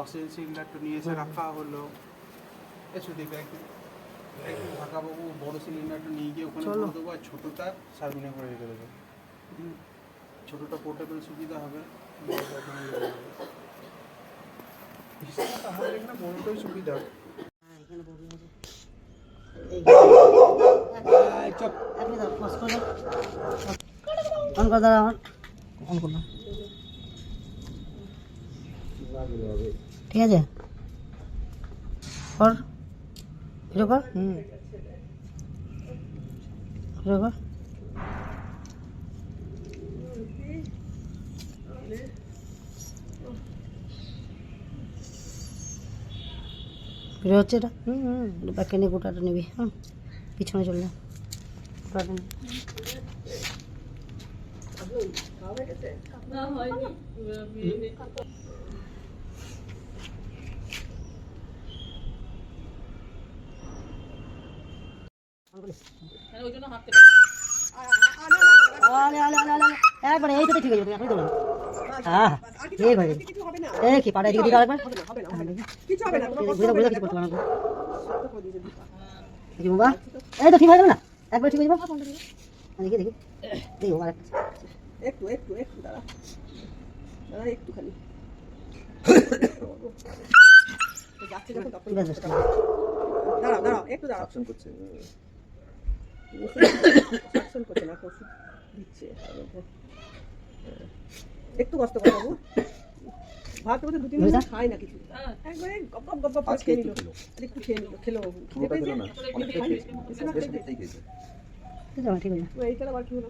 Oxygen সিলিন্ডারটা নিয়ে এসে রাখা হলো। এসো দেখবে একটু ঢাকাবাবু বড় সিলিন্ডারটা নিয়ে গিয়ে ওখানে। দেবো আর ছোটোটা সার্ভিনে করে রেখে দেবো। ছোটোটা পোর্টেবল সুবিধা হবে। আমাদের এখানে বড়টাই সুবিধা। হ্যাঁ, চপ। দাও, করে। কর দাদা আমার করলাম? ঠিক আছে? কর ভিডিও কর হুম। ভিডিও কর ভিডিও হচ্ছে এটা? হুম হুম। ব্যাকে নিয়ে গোটাটা নিবি হুম পিছনে চলে যা। গোটাটা নে। একবারে এই তো ঠিক হয়ে যাবে হ্যাঁ এই ভাই এই কি পাটা এদিকে দিকে আরেকবার? কিছু হবে না বুঝে বুঝে কিছু করতে পারব দেখি বাবা? এই তো ঠিক হয়ে যাবে না? একবার ঠিক হয়ে যাবে? দেখি দেখি দেখি বাবা একটু একটু একটু দাঁড়া। ঠিক আছে। দাঁড়াও দাঁড়াও একটু দাঁড়াও। করছে। অপশন করছে না ওষুধ দিচ্ছে মধ্যে। একটু কষ্ট করে বাবু ভাত বলতে দু তিন দিন খায় না কিছু একবারে গপ গপ গপ গপ খেয়ে নিল একটু খেয়ে নিল খেলো খেয়ে না পেয়েছে? ঠিক আছে এইটা আবার কি হলো